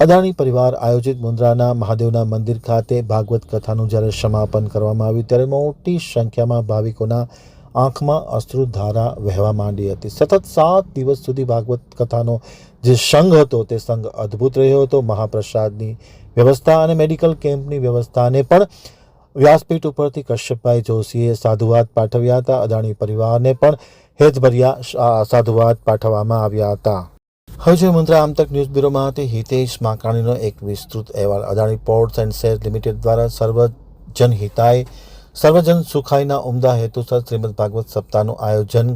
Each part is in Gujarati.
અદાણી પરિવાર આયોજિત મુન્દ્રાના મહાદેવના મંદિર ખાતે ભાગવત કથાનું જ્યારે સમાપન કરવામાં આવ્યું ત્યારે મોટી સંખ્યામાં ભાવિકોના આંખમાં અશ્રુધારા વહેવા માંડી હતી. સતત સાત દિવસ સુધી ભાગવત કથાનો જે સંઘ હતો તે સંઘ અદ્ભુત રહ્યો હતો. મહાપ્રસાદની વ્યવસ્થા અને મેડિકલ કેમ્પની વ્યવસ્થાને પણ વ્યાસપીઠ ઉપરથી કશ્યપભાઈ જોશીએ સાધુવાદ પાઠવ્યા હતા. અદાણી પરિવારને પણ હેતભર્યા સાધુવાદ પાઠવવામાં આવ્યા હતા. હવે જોઈએ મુદ્રા આમતક ન્યૂઝ બ્યુરોમાંથી હિતેશ માકાણીનો એક વિસ્તૃત અહેવાલ. અદાણી પોર્ટ્સ એન્ડ શેર લિમિટેડ દ્વારા સર્વજન હિતાય, સર્વજન સુખાયના ઉમદા હેતુસર શ્રીમદ ભાગવત સપ્તાહનું આયોજન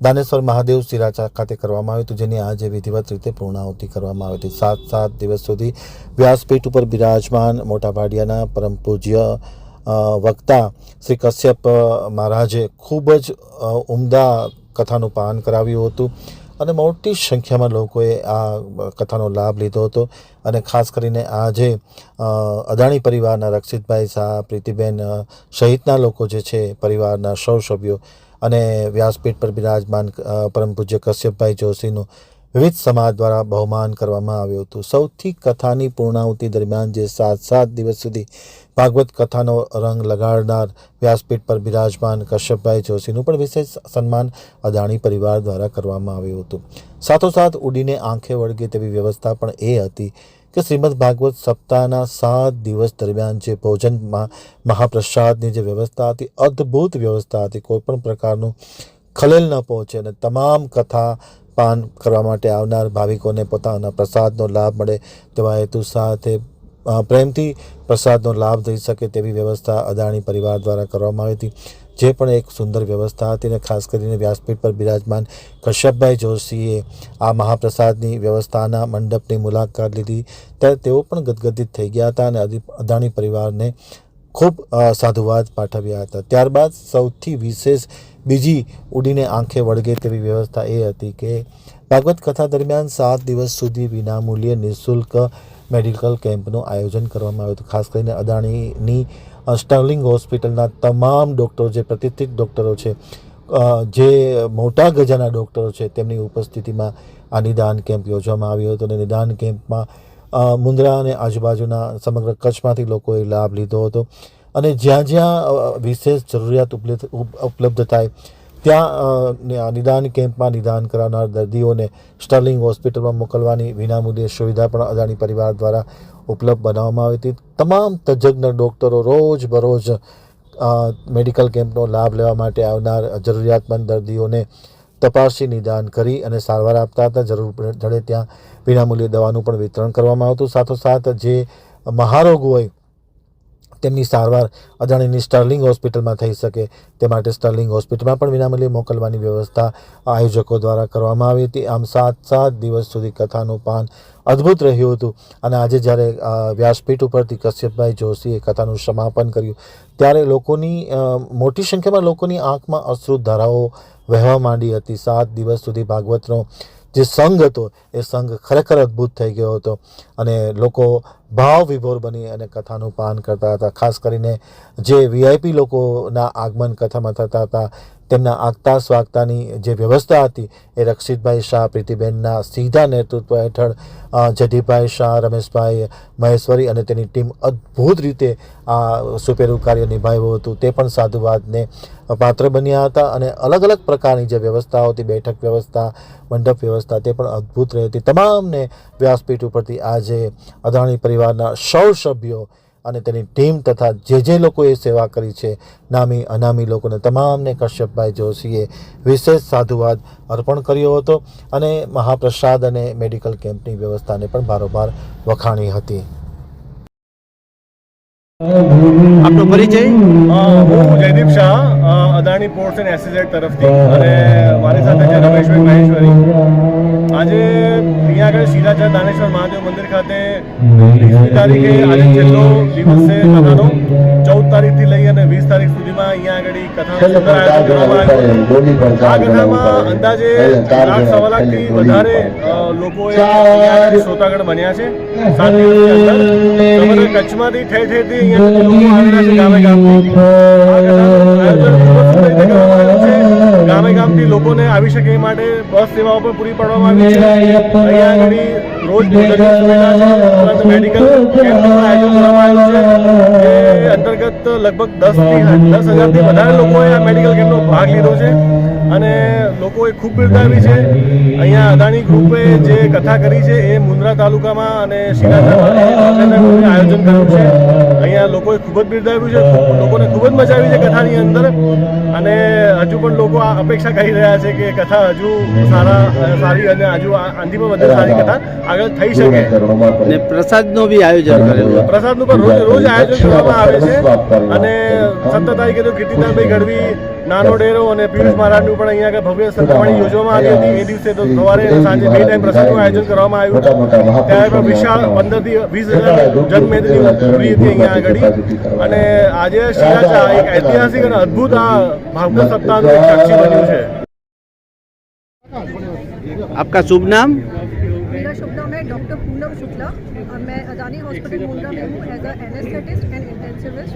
દાનેશ્વર મહાદેવ સિરાચા ખાતે કરવામાં આવ્યું હતું, જેની આજે વિધિવત રીતે પૂર્ણાહુતિ કરવામાં આવી હતી. સાત સાત દિવસ સુધી વ્યાસપીઠ ઉપર બિરાજમાન મોટા ભાડિયાના પરમ પૂજ્ય વક્તા શ્રી કશ્યપ મહારાજે ખૂબ જ ઉમદા કથાનું પાન કરાવ્યું હતું. અને મોટી સંખ્યામાં લોકોએ આ કથાનો લાભ લીધો હતો. અને ખાસ કરીને આજે જે અદાણી પરિવારના રક્ષિતભાઈ શાહ પ્રીતિબેન સહિતના લોકો જે છે પરિવારના સૌ સભ્યો અને વ્યાસપીઠ પર બિરાજમાન પરમ પૂજ્ય કશ્યપભાઈ જોશીનું વિવિધ સમાજ દ્વારા બહુમાન કરવામાં આવ્યું હતું. સૌથી કથાની પૂર્ણાહુતિ દરમિયાન જે સાત સાત દિવસ સુધી ભાગવત કથાનો રંગ લગાડનાર વ્યાસપીઠ પર બિરાજમાન કશ્યપભાઈ જોશીનું પણ વિશેષ સન્માન અદાણી પરિવાર દ્વારા કરવામાં આવ્યું હતું. સાથોસાથ ઉડીને આંખે વળગે તેવી વ્યવસ્થા પણ એ હતી કે શ્રીમદ ભાગવત સપ્તાહના સાત દિવસ દરમિયાન જે ભોજનમાં મહાપ્રસાદની જે વ્યવસ્થા હતી, અદ્ભુત વ્યવસ્થા હતી, કોઈ પણ પ્રકારનું ખલેલ ન પહોંચે અને તમામ કથા પાન કરવા માટે આવનાર ભાવિકોને પોતાના પ્રસાદનો લાભ મળે તેવા હેતુ સાથે પ્રેમથી પ્રસાદનો લાભ થઈ શકે તેવી વ્યવસ્થા અદાણી પરિવાર દ્વારા કરવામાં આવી હતી. જે પણ એક સુંદર વ્યવસ્થા હતી અને ખાસ કરીને વ્યાસપીઠ પર બિરાજમાન કશ્યપભાઈ જોશીએ આ મહાપ્રસાદની વ્યવસ્થાના મંડપની મુલાકાત લીધી. ત્યારે તેઓ પણ ગદગદિત થઈ ગયા હતા અને અદિ- અદાણી પરિવારને ખૂબ સાધુવાદ પાઠવ્યા હતા. ત્યારબાદ સૌથી વિશેષ બીજી ઉડીને આંખે વળગે તેવી વ્યવસ્થા એ હતી કે, ભાગવત કથા દરમિયાન સાત દિવસ સુધી વિનામૂલ્યે નિઃશુલ્ક મેડિકલ કેમ્પનું આયોજન કરવામાં આવ્યું હતું. ખાસ કરીને અદાણીની સ્ટર્લિંગ હોસ્પિટલના તમામ ડૉક્ટરો જે પ્રતિષ્ઠિત ડૉક્ટરો છે જે મોટા ગજાના ડૉક્ટરો છે, તેમની ઉપસ્થિતિમાં આ નિદાન કેમ્પ યોજવામાં આવ્યો હતો અને નિદાન કેમ્પમાં અ, મુન્દ્રા અને આજુબાજુના સમગ્ર કચ્છમાંથી લોકોએ લાભ લીધો હતો. અને જ્યાં જ્યાં વિશેષ જરૂરિયાત ઉપલબ્ધ થાય ત્યાં નિદાન કેમ્પમાં નિદાન કરાવનાર દર્દીઓને સ્ટર્લિંગ હોસ્પિટલમાં મોકલવાની વિનામૂલ્યે સુવિધા પણ અદાણી પરિવાર દ્વારા ઉપલબ્ધ બનાવવામાં આવી હતી. તમામ તજજ્ઞ ડૉક્ટરો રોજ બરોજ મેડિકલ કેમ્પનો લાભ લેવા માટે આવનાર જરૂરિયાતમંદ દર્દીઓને તપાસી નિદાન કરી અને સારવાર આપતા હતા. જરૂર જડે ત્યાં વિનામૂલ્યે દવાનું પણ વિતરણ કરવામાં આવતું. સાથોસાથ જે મહારોગ હોય તેમની સારવાર અદાણીની સ્ટર્લિંગ હોસ્પિટલમાં થઈ શકે તે માટે સ્ટર્લિંગ હોસ્પિટલમાં પણ વિનામૂલ્યે મોકલવાની વ્યવસ્થા આયોજકો દ્વારા કરવામાં આવી હતી. આમ સાત સાત દિવસ સુધી કથાનું પાન અદ્ભુત રહ્યું હતું અને આજે જ્યારે વ્યાસપીઠ ઉપરથી કશ્યપભાઈ જોશીએ કથાનું સમાપન કર્યું, ત્યારે લોકોની મોટી સંખ્યામાં લોકોની આંખમાં અશ્રુ ધારાઓ વહેવા માંડી હતી. સાત દિવસ સુધી ભાગવતનો જે સંઘ હતો, એ સંઘ ખરેખર અદ્ભુત થઈ ગયો હતો. અને લોકો ભાવ વિભોર બની અને કથાનું પાન કરતા હતા. ખાસ કરીને જે વીઆઈપી લોકોના આગમન કથામાં થતા હતા તેમના આગતા સ્વાગતાની જે વ્યવસ્થા હતી એ રક્ષિતભાઈ શાહ પ્રીતિબેનના સીધા નેતૃત્વ હેઠળ અ, શાહ રમેશભાઈ મહેશ્વરી અને તેની ટીમ અદ્ભુત રીતે આ સુપેરું કાર્ય નિભાવ્યું હતું. તે પણ સાધુવાદને પાત્ર બન્યા હતા અને અલગ અલગ પ્રકારની જે વ્યવસ્થાઓ હતી બેઠક વ્યવસ્થા મંડપ વ્યવસ્થા તે પણ અદ્ભુત રહી હતી તમામને વ્યાસપીઠ ઉપરથી આજે અદાણી પરિવારના સૌ સભ્યો અને તેની ટીમ તથા જે જે લોકોએ સેવા કરી છે, નામી, અનામી લોકોને તમામને કશ્યપભાઈ જોશીએ વિશેષ સાધુવાદ અર્પણ કર્યો હતો અને મહાપ્રસાદ અને મેડિકલ કેમ્પની વ્યવસ્થાને પણ બારોબાર વખાણી હતી. આપનો પરિચય? હું Jaydeep Shah. Adani ports and SEZ તરફથી અને મારી સાથે છે રમેશભાઈ મહેશ્વરી આજે અહીંયા આગળ શિલાચર દાનેશ્વર મહાદેવ મંદિર ખાતે વીસમી તારીખે આજે છેલ્લો દિવસ છે કથાનો ચૌદ તારીખથી લઈ અને વીસ તારીખ સુધીમાં અહીંયા આગળ કથાનું સુંદર આયોજન કરવામાં આવ્યું આ કથામાં અંદાજે લાખ સવા લાખથી વધારે લોકોએ શ્રોતાગણ બન્યા છે સાત દિવસની અંદર કચ્છમાંથી ઠેર ઠેરથી અહીંયા લોકો આવેલા છે ગામે ગામથી ગામે ગામથી લોકોને આવી શકે એ માટે બસ સેવાઓ પણ પૂરી પાડવામાં આવી છે. અહીંયા આગળ અંતર્ગત લગભગ દસથી દસ હજારથી વધારે લોકોએ આ મેડિકલ કેમ્પનો ભાગ લીધો છે. અને લોકોએ ખૂબ બિરદાવી છે. અહીંયા અદાણી ગ્રુપે જે કથા કરી છે એ મુન્દ્રા તાલુકામાં અને શિલાચામાં આયોજન કર્યું છે. અહીંયા લોકોએ ખૂબ જ બિરદાવ્યું છે, લોકોને ખૂબ જ મજા આવી છે કથાની અંદર. અને હજુ પણ લોકો આ અપેક્ષા કરી રહ્યા છે કે કથા હજુ સારા, સારી અને હજુ આંધી પણ વધારે સારી કથા. આગળ થઈ શકે. અને પ્રસાદ પ્રસાદનો બી આયોજન કરેલું પ્રસાદનું પણ રોજ આયોજન કરવામાં આવે છે. અને સત્તર તારીખે તો કીર્તિદાનભાઈ ગઢવી નાનો ડેરો અને પિયુષ મહારાજનું પણ અહીંયા આગળ ભવ્ય સંતવાણી યોજવામાં આવી હતી. એ દિવસે તો સવારે સાંજે બે ટાઈમ પ્રસાદનું આયોજન કરવામાં આવ્યું. ત્યારે પણ વિશાળ પંદરથી વીસ હજાર જનમેદની પૂરી હતી અહીંયા આગળ. અને આજે શિલાચા એક ઐતિહાસિક અને અદભુત આ ભાવગત સત્તાનું સાક્ષી બન્યું છે. આપકા શુભ નામ? मेरा शुभ नाम है डॉक्टर पूनम शुक्ला और मैं अदानी हॉस्पिटल मुंद्रा में हूँ एज एनेस्थेटिस्ट एंड इंटेंसिविस्ट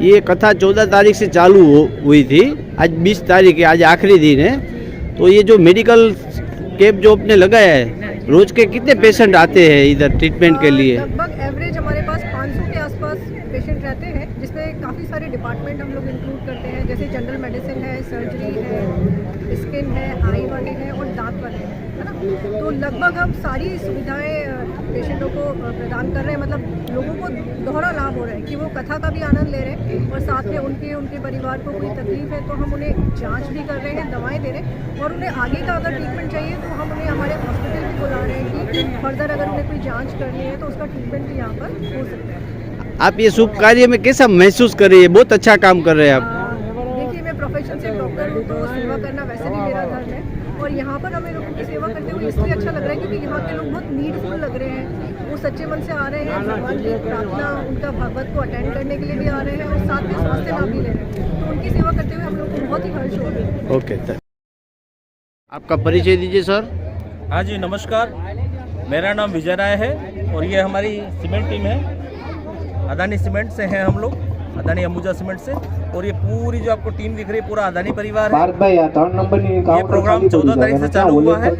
ये कथा चौदह तारीख से चालू हुई थी। आज बीस तारीख है आज आखिरी दिन है। तो ये जो मेडिकल कैंप जो आपने लगाया है रोज के कितने पेशेंट आते हैं इधर ट्रीटमेंट के लिए? लगभग एवरेज हमारे पास 500 के आसपास पेशेंट रहते हैं जिसमें काफ़ी सारे डिपार्टमेंट हम लोग इंक्लूड करते हैं जैसे जनरल मेडिसिन है सर्जरी है स्किन है आई वाले हैं और दांत वाले हैं। तो लगभग हम सारी सुविधाएँ पेशेंटों को प्रदान कर रहे हैं। मतलब लोगों को दोहरा लाभ हो रहा है कि वो कथा का भी आनंद ले रहे हैं और साथ में उनके उनके परिवार को कोई तकलीफ़ है तो हम उन्हें जाँच भी कर रहे हैं, दवाएँ दे रहे हैं और उन्हें आगे का अगर ट्रीटमेंट चाहिए तो हम उन्हें हमारे हॉस्पिटल भी बुला रहे हैं कि फर्दर अगर उन्हें कोई जाँच करनी है तो उसका ट्रीटमेंट भी यहाँ पर हो सकता है। आप ये शुभ कार्य में कैसा महसूस कर रहे हैं? बहुत अच्छा काम कर रहे हैं आप। प्रोफेशन से डॉक्टर हूँ तो सेवा करना वैसे भी मेरा धर्म है। और यहाँ पर हमें लोगों की सेवा करते हुए इसलिए अच्छा लग रहा है क्योंकि यहाँ के लोग बहुत नीडफुल लग रहे हैं। वो सच्चे मन से आ रहे हैं भगवान की प्रार्थना उनका भागवत को अटेंड करने के लिए भी आ रहे हैं और साथ में स्वास्थ्य लाभ भी ले रहे हैं। तो उनकी सेवा करते हुए हम लोग को बहुत ही हर्ष हो रहा है। ओके आपका परिचय दीजिए सर। हाँ जी नमस्कार। मेरा नाम विजय राय है और ये हमारी सीमेंट टीम है। अदानी सीमेंट से हैं हम लोग। अदानी अंबुजा सीमेंट से और ये पूरी जो आपको टीम दिख रही है पूरा अदानी परिवार है। ये प्रोग्राम चौदह तारीख से चालू हुआ है।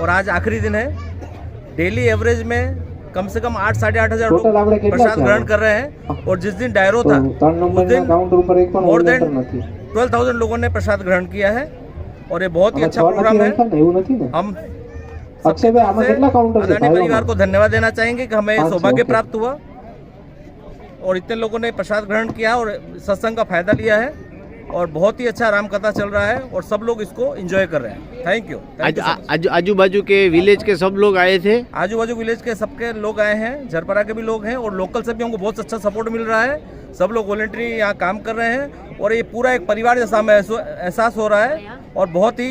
और आज आखिरी दिन है। डेली एवरेज में कम से कम आठ साढ़े आठ हज़ार लोग प्रसाद ग्रहण कर रहे हैं और जिस दिन डायरो था उस दिन मोर देन ट्वेल्व थाउज़ेंड लोगों ने प्रसाद ग्रहण किया है और ये बहुत ही अच्छा प्रोग्राम है। हम सबसे अदानी परिवार को धन्यवाद देना चाहेंगे कि हमें सौभाग्य प्राप्त हुआ। और इतने लोगों ने प्रसाद ग्रहण किया और सत्संग का फ़ायदा लिया है और बहुत ही अच्छा राम कथा चल रहा है और सब लोग इसको एंजॉय कर रहे हैं। थैंक यू आज आजू आजू बाजू के विलेज के सब लोग आए थे? आजू बाजू विलेज के सबके लोग आए हैं झरपरा के भी लोग हैं और लोकल से भी हमको बहुत अच्छा सपोर्ट मिल रहा है। सब लोग वॉलेंट्री यहाँ काम कर रहे हैं और ये पूरा एक परिवार जैसा हमें एहसास हो रहा है और बहुत ही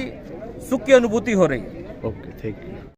सुख की अनुभूति हो रही है। Okay thank you